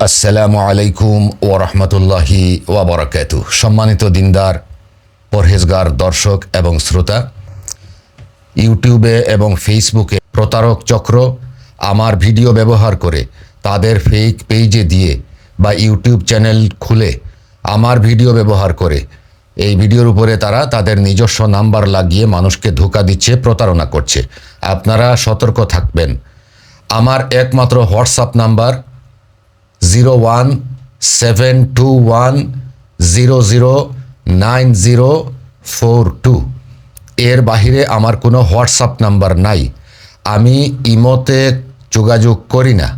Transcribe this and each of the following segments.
আসসালামু আলাইকুম ও রহমতুল্লাহি ওয়াবারাকাতু সম্মানিত দিনদার, পরহেজগার, দর্শক এবং শ্রোতা, ইউটিউবে এবং ফেসবুকে প্রতারক চক্র আমার ভিডিও ব্যবহার করে তাদের ফেক পেজে দিয়ে বা ইউটিউব চ্যানেল খুলে আমার ভিডিও ব্যবহার করে। এই ভিডিওর উপরে তারা তাদের নিজস্ব নাম্বার লাগিয়ে মানুষকে ধোকা দিচ্ছে, প্রতারণা করছে। আপনারা সতর্ক থাকবেন। আমার একমাত্র WhatsApp number zero one seven two one zero zero nine zero four two এর বাহিরে আমার কোনো হোয়াটসঅ্যাপ নাম্বার নাই। আমি ইমোতে যোগাযোগ করি না।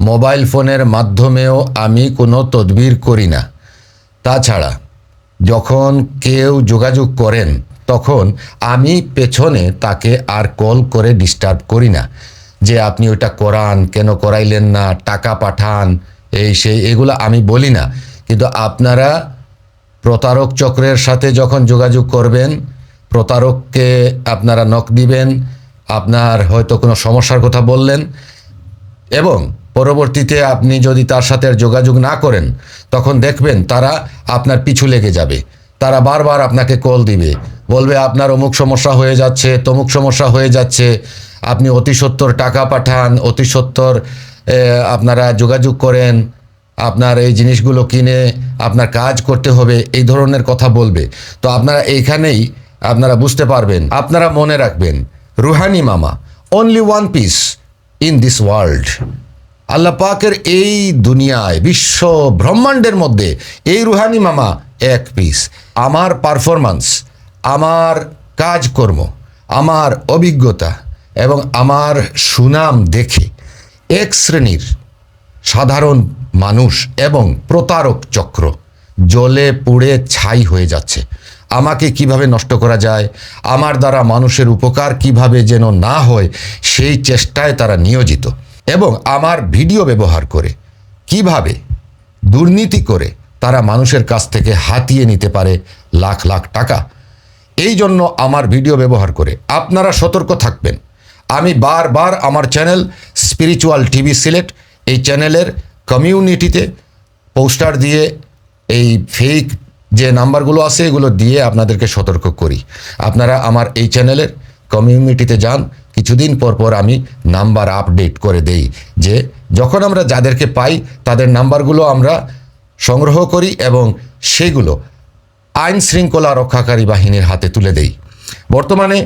মোবাইল ফোনের মাধ্যমেও আমি কোনো তদবির করি না। তাছাড়া, যখন কেউ যোগাযোগ করেন, তখন আমি পেছনে তাকে আর কল করে ডিস্টার্ব করি না। যে আপনি ওইটা করান, কেন করাইলেন না, টাকা পাঠান এই সেই, এগুলো আমি বলি না। কিন্তু আপনারা প্রতারক চক্রের সাথে যখন যোগাযোগ করবেন, প্রতারককে আপনারা নক দিবেন, আপনার হয়তো কোনো সমস্যার কথা বললেন এবং পরবর্তীতে আপনি যদি তার সাথে আর যোগাযোগ না করেন, তখন দেখবেন তারা আপনার পিছু লেগে যাবে। তারা বারবার আপনাকে কল দিবে, বলবে, আপনার অমুক সমস্যা হয়ে যাচ্ছে, তমুক সমস্যা হয়ে যাচ্ছে, আপনি অতি সত্তর টাকা পাঠান, অতি সত্তর আপনারা যোগাযোগ করেন, আপনার এই জিনিসগুলো কিনে আপনার কাজ করতে হবে, এই ধরনের কথা বলবে। তো আপনারা এইখানেই আপনারা বুঝতে পারবেন, আপনারা মনে রাখবেন, রুহানি মামা only one piece in this world Allah পাকের এই দুনিয়ায়, বিশ্ব ব্রহ্মাণ্ডের মধ্যে এই রুহানি মামা এক পিস আমার পারফরম্যান্স আমার কাজকর্ম, আমার অভিজ্ঞতা এবং আমার সুনাম দেখে এক শ্রেণির সাধারণ মানুষ এবং প্রতারক চক্র জলে পুড়ে ছাই হয়ে যাচ্ছে। আমাকে কীভাবে নষ্ট করা যায়? আমার দ্বারা মানুষের উপকার কীভাবে যেন না হয়, সেই চেষ্টায় তারা নিয়োজিত এবং আমার ভিডিও ব্যবহার করে। কীভাবে? দুর্নীতি করে তারা মানুষের কাছ থেকে হাতিয়ে নিতে পারে লাখ লাখ টাকা। এই জন্য আমার ভিডিও ব্যবহার করে আপনারা সতর্ক থাকবেন। আমি বারবার আমার চ্যানেল স্পিরিচুয়াল টিভি সিলেক্ট, এই চ্যানেলের কমিউনিটিতে পোস্টার দিয়ে এই ফেক যে নাম্বারগুলো আছে, এগুলো দিয়ে আপনাদেরকে সতর্ক করি। আপনারা আমার এই চ্যানেলের কমিউনিটিতে যান, কিছুদিন পর পর আমি নাম্বার আপডেট করে দেই যে যখন আমরা যাদেরকে পাই, তাদের নাম্বারগুলো আমরা সংগ্রহ করি এবং সেগুলো আইন শৃঙ্খলা রক্ষাকারী বাহিনীর হাতে তুলে দেই। বর্তমানে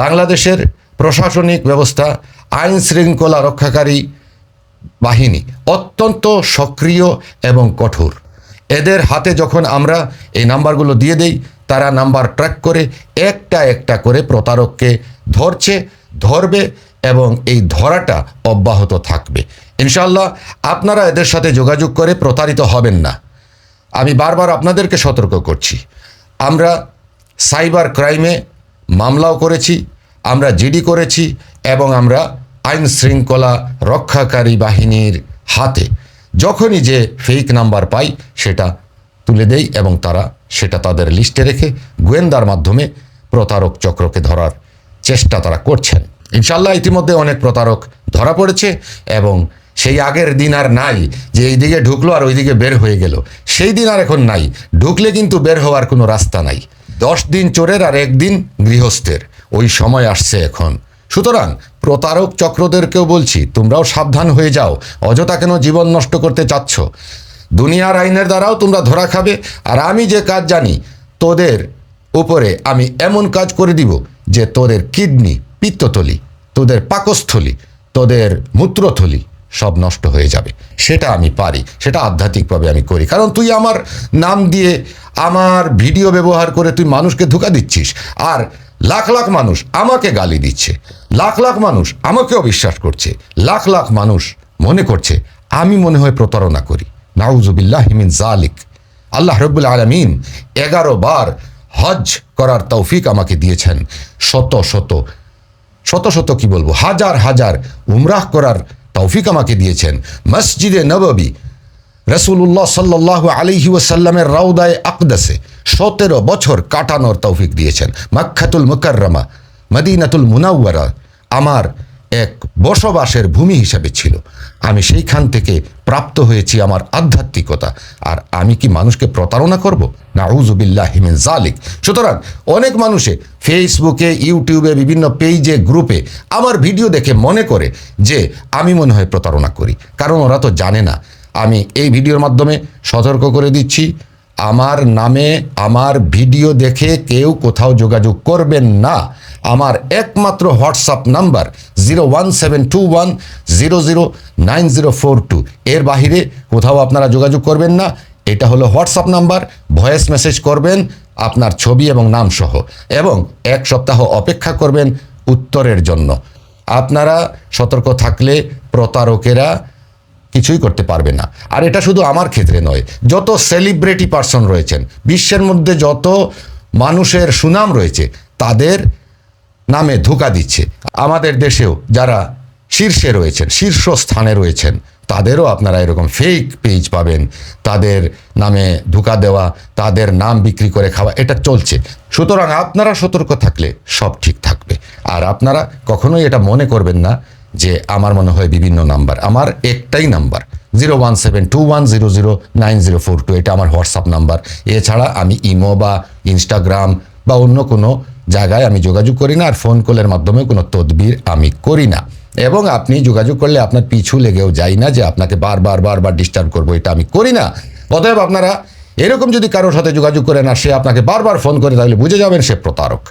বাংলাদেশের প্রশাসনিক ব্যবস্থা, আইন শৃঙ্খলা রক্ষাকারী বাহিনী অত্যন্ত সক্রিয় এবং কঠোর। এদের হাতে যখন আমরা এই নাম্বারগুলো দিয়ে দেই, তারা নাম্বার ট্র্যাক করে একটা একটা করে প্রতারককে ধরছে, ধরবে এবং এই ধরাটা অব্যাহত থাকবে। ইনশাল্লাহ আপনারা এদের সাথে যোগাযোগ করে প্রতারিত হবেন না। আমি বারবার আপনাদেরকে সতর্ক করছি। আমরা সাইবার ক্রাইমে মামলাও করেছি আমরা জিডি করেছি এবং আমরা আইন শৃঙ্খলা রক্ষাকারী বাহিনীর হাতে যখনই যে ফেক নাম্বার পাই, সেটা তুলে দেই এবং তারা সেটা তাদের লিস্টে রেখে গোয়েন্দার মাধ্যমে প্রতারক চক্রকে ধরার চেষ্টা তারা করছেন। ইনশাল্লাহ ইতিমধ্যে অনেক প্রতারক ধরা পড়েছে এবং সেই আগের দিন আর নাই যে এইদিকে ঢুকলো আর ওইদিকে বের হয়ে গেল। সেই দিন আর এখন নাই। ঢুকলে কিন্তু বের হওয়ার কোনো রাস্তা নাই। দশ দিন চোরের আর একদিন গৃহস্থের। ওই সময় আসছে এখন। সুতরাং প্রতারক চক্রদেরকেও বলছি, তোমরাও সাবধান হয়ে যাও, অযথা কেন জীবন নষ্ট করতে চাচ্ছ? দুনিয়ার আইনের দ্বারাও তোমরা ধরা খাবে, আর আমি যে কাজ জানি, তোদের উপরে আমি এমন কাজ করে দিব যে তোদের কিডনি, পিত্তথলি, তোদের পাকস্থলী, তোদের মূত্রথলি সব নষ্ট হয়ে যাবে। সেটা আমি পারি, সেটা আধ্যাত্মিকভাবে আমি করি। কারণ তুই আমার নাম দিয়ে আমার ভিডিও ব্যবহার করে তুই মানুষকে ধোকা দিচ্ছিস। আর লাখ লাখ মানুষ আমাকে গালি দিচ্ছে। লাখ লাখ মানুষ আমাকেও বিশ্বাস করছে। লাখ লাখ মানুষ মনে করছে, আমি মনে হয় প্রতারণা করি। নাউজুবিল্লাহ হিমিন জালিক আল্লাহ রব্বুল আলমিন এগারো বার হজ করার তৌফিক আমাকে দিয়েছেন। শত শত শত শত কি বলব, হাজার হাজার উমরাহ করার তৌফিক আমাকে দিয়েছেন। মসজিদে নববী রসুল্লাহ সাল্লাহ আলিহি ওসাল্লামের রাউদায় আকদাসে। সতেরো বছর কাটানোর তৌফিক দিয়েছেন। মাক্ষাতুল মুকাররমা, মদিনাতুল মুনাওয়ারা আমার এক বসবাসের ভূমি হিসাবে ছিল। আমি সেইখান থেকে প্রাপ্ত হয়েছি আমার আধ্যাত্মিকতা। আর আমি কি মানুষকে প্রতারণা করব? না উজুবিল্লাহ হিমিন জালিক সুতরাং অনেক মানুষে ফেসবুকে, ইউটিউবে, বিভিন্ন পেজে গ্রুপে আমার ভিডিও দেখে মনে করে যে আমি মনে হয় প্রতারণা করি। কারণ ওরা তো জানে না। আমি এই ভিডিওর মাধ্যমে সতর্ক করে দিচ্ছি। আমার নামে আমার ভিডিও দেখে কেউ কোথাও যোগাযোগ করবেন না। আমার একমাত্র WhatsApp number zero one seven two one, zero zero nine zero four two. এর বাহিরে কোথাও আপনারা যোগাযোগ করবেন না। এটা হলো হোয়াটসঅ্যাপ নাম্বার, ভয়েস মেসেজ করবেন আপনার ছবি এবং নাম সহ। এবং এক সপ্তাহ অপেক্ষা করবেন উত্তরের জন্য। আপনারা সতর্ক থাকলে প্রতারকেরা কিছুই করতে পারবে না। আর এটা শুধু আমার ক্ষেত্রে নয়, যত সেলিব্রিটি পার্সন রয়েছেন, বিশ্বের মধ্যে যত মানুষের সুনাম রয়েছে, তাদের নামে ধোকা দিচ্ছে। আমাদের দেশেও যারা শীর্ষে রয়েছেন, শীর্ষস্থানে রয়েছেন, তাদেরও আপনারা এরকম ফেক পেজ পাবেন, তাদের নামে ধোকা দেওয়া, তাদের নাম বিক্রি করে খাওয়া, এটা চলছে। সুতরাং আপনারা সতর্ক থাকলে সব ঠিক থাকবে। আর আপনারা কখনোই এটা মনে করবেন না যে আমার মনে হয় বিভিন্ন নাম্বার। আমার একটাই number, zero one seven two one zero zero nine zero four two. এটা আমার হোয়াটসঅ্যাপ নাম্বার। এছাড়া আমি ইমো বা ইনস্টাগ্রাম বা অন্য কোনো জায়গায় আমি যোগাযোগ করি না, আর ফোন কলের মাধ্যমে কোনো তদবির আমি করি না। এবং আপনি যোগাযোগ করলে আপনার পিছু লেগেও যাই না যে আপনাকে বারবার বারবার ডিস্টার্ব করব, এটা আমি করি না। অতএব আপনারা এরকম যদি কারোর সাথে যোগাযোগ করেন আর সে আপনাকে বারবার ফোন করে, তাহলে বুঝে যাবেন সে প্রতারক।